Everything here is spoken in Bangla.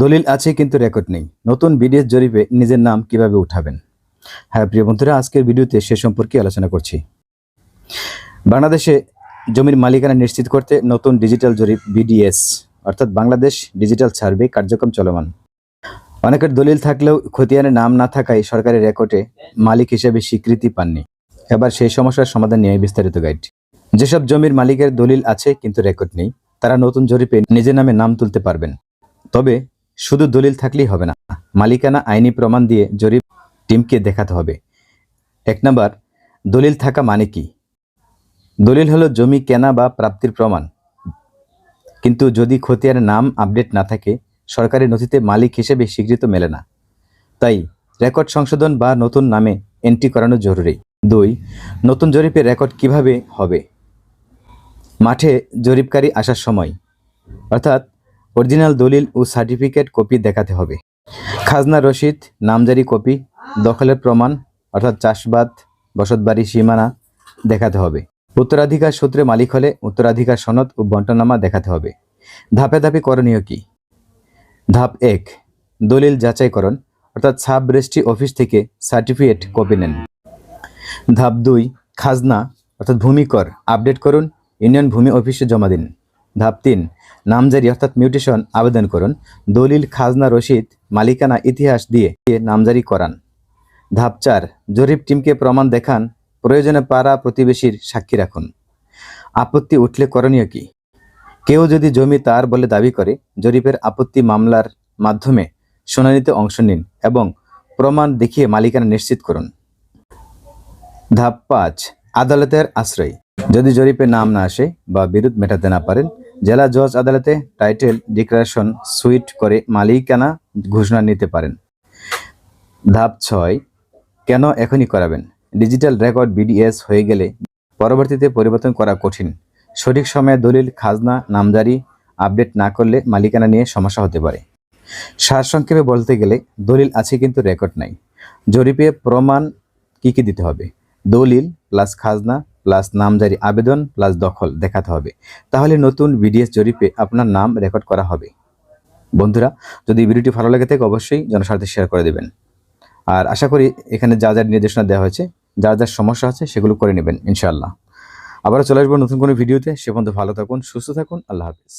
দলিল আছে কিন্তু রেকর্ড নেই। নতুন বিডিএস জরিপে নিজের নাম কীভাবে উঠাবেন? হ্যাঁ প্রিয় বন্ধুরা, আজকের ভিডিওতে সে সম্পর্কে আলোচনা করছি। বাংলাদেশে জমির মালিকানা নিশ্চিত করতে নতুন ডিজিটাল জরিপ বিডিএস, অর্থাৎ বাংলাদেশ ডিজিটাল সার্ভে কার্যক্রম চলমান। অনেকের দলিল থাকলেও খতিয়ানের নাম না থাকায় সরকারি রেকর্ডে মালিক হিসেবে স্বীকৃতি পাননি। এবার সেই সমস্যার সমাধান নিয়ে বিস্তারিত গাইড যেসব জমির মালিকের দলিল আছে কিন্তু রেকর্ড নেই, তারা নতুন জরিপে নিজের নামে নাম তুলতে পারবেন। তবে শুধু দলিল থাকলেই হবে না, মালিকানা আইনি প্রমাণ দিয়ে জরিপ টিমকে দেখাতে হবে। এক নাম্বার, দলিল থাকা মানে কি? দলিল হলো জমি কেনা বা প্রাপ্তির প্রমাণ। কিন্তু যদি খতিয়ার নাম আপডেট না থাকে সরকারি নথিতে মালিক হিসেবে স্বীকৃত মেলে না। তাই রেকর্ড সংশোধন বা নতুন নামে এন্ট্রি করানো জরুরি। দুই, নতুন জরিপে রেকর্ড কীভাবে হবে? মাঠে জরিপকারী আসার সময়, অর্থাৎ অরিজিনাল দলিল ও সার্টিফিকেট কপি দেখাতে হবে। খাজনা রসিদ, নামজারি কপি, দখলের প্রমাণ, অর্থাৎ চাষবাদ, বসতবাড়ি সীমানা দেখাতে হবে। উত্তরাধিকার সূত্রে মালিক হলে উত্তরাধিকার সনদ ও বন্টনামা দেখাতে হবে। ধাপে ধাপে করণীয় কি? ধাপ এক, দলিল যাচাইকরণ, অর্থাৎ সাব রেজিস্ট্রি অফিস থেকে সার্টিফিকেট কপি নেন। ধাপ দুই, খাজনা, অর্থাৎ ভূমি কর আপডেট করুন, ইউনিয়ন ভূমি অফিসে জমা দিন। ধাপ তিন, নামজারি অর্থাৎ মিউটেশন আবেদন করুন। দলিল, খাজনা, রসিদ, মালিকানা, ইতিহাস দিয়ে দিয়ে নামজারি করান। ধাপ চার, জরিপ টিমকে প্রমাণ দেখান, প্রয়োজনে পাড়া প্রতিবেশীর সাক্ষী রাখুন। আপত্তি উঠলে করণীয় কি? কেউ যদি জমি তার বলে দাবি করে, জরিপের আপত্তি মামলার মাধ্যমে শুনানিতে অংশ নিন এবং প্রমাণ দেখিয়ে মালিকানা নিশ্চিত করুন। ধাপ পাঁচ, আদালতের আশ্রয়। যদি জরিপে নাম না আসে বা বিরোধ মেটাতে না পারেন, জেলা জজ আদালতে টাইটেল ডিক্লারেশন সুইট করে মালিকানা ঘোষণা নিতে পারেন। ধাপ ছয়, কেন এখনই করাবেন? ডিজিটাল রেকর্ড বিডিএস হয়ে গেলে পরবর্তীতে পরিবর্তন করা কঠিন। সঠিক সময়ে দলিল, খাজনা, নামজারি আপডেট না করলে মালিকানা নিয়ে সমস্যা হতে পারে। সারসংক্ষেপে বলতে গেলে, দলিল আছে কিন্তু রেকর্ড নাই। জরিপে প্রমাণ কি কি দিতে হবে? দলিল প্লাস খাজনা প্লাস নামজারি আবেদন প্লাস দখল দেখাতে হবে। তাহলে নতুন বিডিএস জরিপে আপনার নাম রেকর্ড করা হবে। বন্ধুরা, যদি ভিডিওটি ভালো লাগে থাকে, অবশ্যই জনস্বার্থে শেয়ার করে দেবেন। আর আশা করি এখানে যা যা নির্দেশনা দেওয়া হয়েছে, যা যার সমস্যা আছে, সেগুলো করে নেবেন, ইনশাআল্লাহ। আবারও চলে আসব নতুন কোনো ভিডিওতে। সে পর্যন্ত ভালো থাকুন, সুস্থ থাকুন, আল্লাহ হাফিজ।